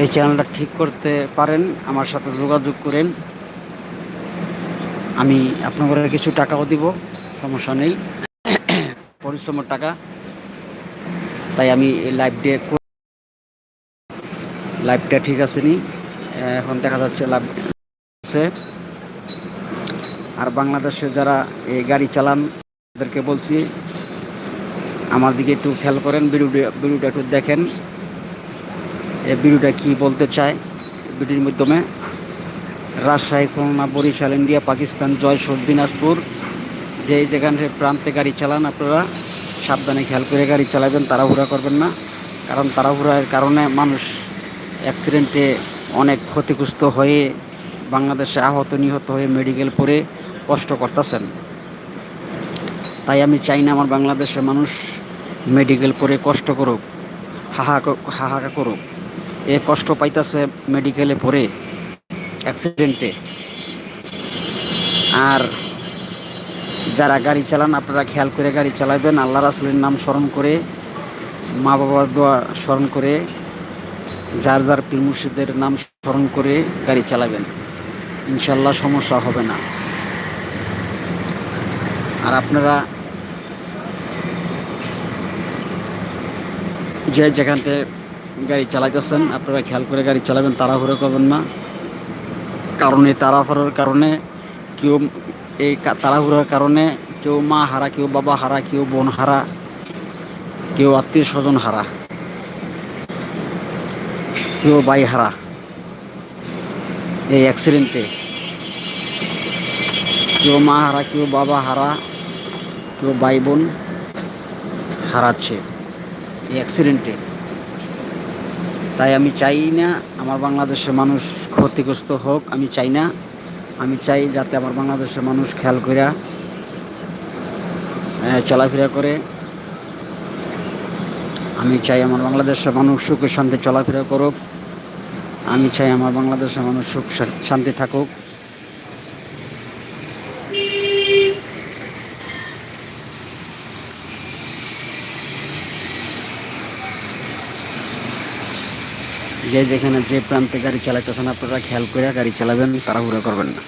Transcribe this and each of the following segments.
এই চ্যানেলটা ঠিক করতে পারেন, আমার সাথে যোগাযোগ করেন। আমি আপনাদের কিছু টাকাও দিব, সমস্যা নেই। পরিশ্রমের টাকা। তাই আমি এই লাইভ ডে লাইভটা ঠিক আছে নি? এখন দেখা যাচ্ছে লাইভ আছে। আর বাংলাদেশে যারা এই গাড়ি চালান, তাদেরকে বলছি, আমার দিকে একটু খেয়াল করেন, ভিডিওটা ভিডিওটা একটু দেখেন। এই ভিডিওটা কি বলতে চায়? ভিডিওর মাধ্যমে রাজশাহী, খুলনা, বরিশাল, ইন্ডিয়া, পাকিস্তান, জয়সর, দিনাজপুর, যে যেখানে প্রান্তে গাড়ি চালান আপনারা, সাবধানে খেয়াল করে গাড়ি চালাবেন, তাড়াহুড়া করবেন না। কারণ তাড়াহুড়ার কারণে মানুষ অ্যাক্সিডেন্টে অনেক ক্ষতিগ্রস্ত হয়ে বাংলাদেশে আহত, নিহত হয়ে মেডিকেল পড়ে কষ্ট করতেছেন। তাই আমি চাই না আমার বাংলাদেশের মানুষ মেডিকেল পড়ে কষ্ট করুক হাহা হাহাকা করুক। এ কষ্ট পাইতেছে মেডিকেলে পড়ে অ্যাক্সিডেন্টে আর যারা গাড়ি চালান, আপনারা খেয়াল করে গাড়ি চালাবেন আল্লাহ রাসুলের নাম স্মরণ করে মা বাবার দোয়া স্মরণ করে, যার যার পীর মুর্শিদের নাম স্মরণ করে গাড়ি চালাবেন। ইনশাল্লাহ সমস্যা হবে না। আর আপনারা যে যেখান থেকে গাড়ি চালাইতেছেন আপনারা খেয়াল করে গাড়ি চালাবেন, তাড়াহুড়ো করবেন না। কারণ এই তাড়াহুড়োর কারণে কেউ এই তাড়াহুড়োর কারণে কেউ মা হারা, কেউ বাবা হারা, কেউ বোন হারা, কেউ আত্মীয় স্বজন হারা, কেউ বাই হারা। এই অ্যাক্সিডেন্টে কেউ মা হারা, কেউ বাবা হারা, কেউ ভাই বোন হারাচ্ছে। এই অ্যাক্সিডেন্টে তাই আমি চাই না আমার বাংলাদেশের মানুষ ক্ষতিগ্রস্ত হোক, আমি চাই না। আমি চাই যাতে আমার বাংলাদেশের মানুষ খেয়াল করে চলাফেরা করে। আমি চাই আমার বাংলাদেশের মানুষ সুখে শান্তি চলাফেরা করুক। আমি চাই আমার বাংলাদেশের মানুষ সুখ শান্তি থাকুক। যে যেখানে যে প্রান্তে গাড়ি চালাইতেছেন, আপনারা খেয়াল করে গাড়ি চালাবেন, তাড়াহুড়ো করবেন না।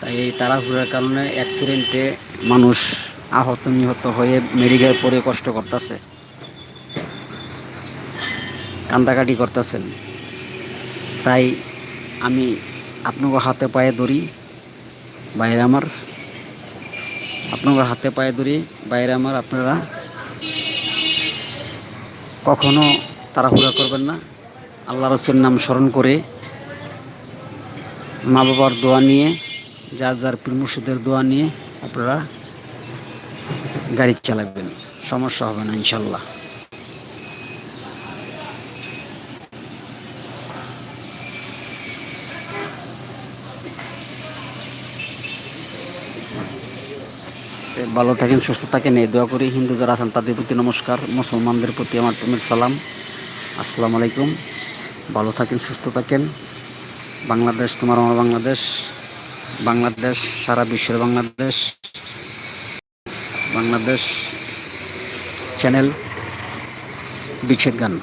তাই এই তাড়াহুড়োর কারণে অ্যাক্সিডেন্টে মানুষ আহত নিহত হয়ে মেডিকেল পরে কষ্ট করতেছে। কান্দাকাটি করতেছেন। তাই আমি আপনাকে হাতে পায়ে ধরি। বাইরে আমার আপনাকে হাতে পায়ে ধরি, বাইরে আমার, আপনারা কখনো তাড়াহুড়া করবেন না। আল্লাহ রসের নাম স্মরণ করে মা বাবার দোয়া নিয়ে, যার যার পীর মুর্শিদের দোয়া নিয়ে আপনারা গাড়ি চালাবেন, সমস্যা হবে না ইনশাল্লাহ ভালো থাকেন, সুস্থ থাকেন, এই দোয়া করি। হিন্দু যারা আছেন, তাদের প্রতি নমস্কার। মুসলমানদের প্রতি আমার প্রেমের সালাম। আসসালামু আলাইকুম। ভালো থাকেন, সুস্থ থাকেন। বাংলাদেশ, তোমার আমার বাংলাদেশ। বাংলাদেশ, সারা বিশ্বের বাংলাদেশ। বাংলাদেশ চ্যানেল, বিচ্ছেদ গান।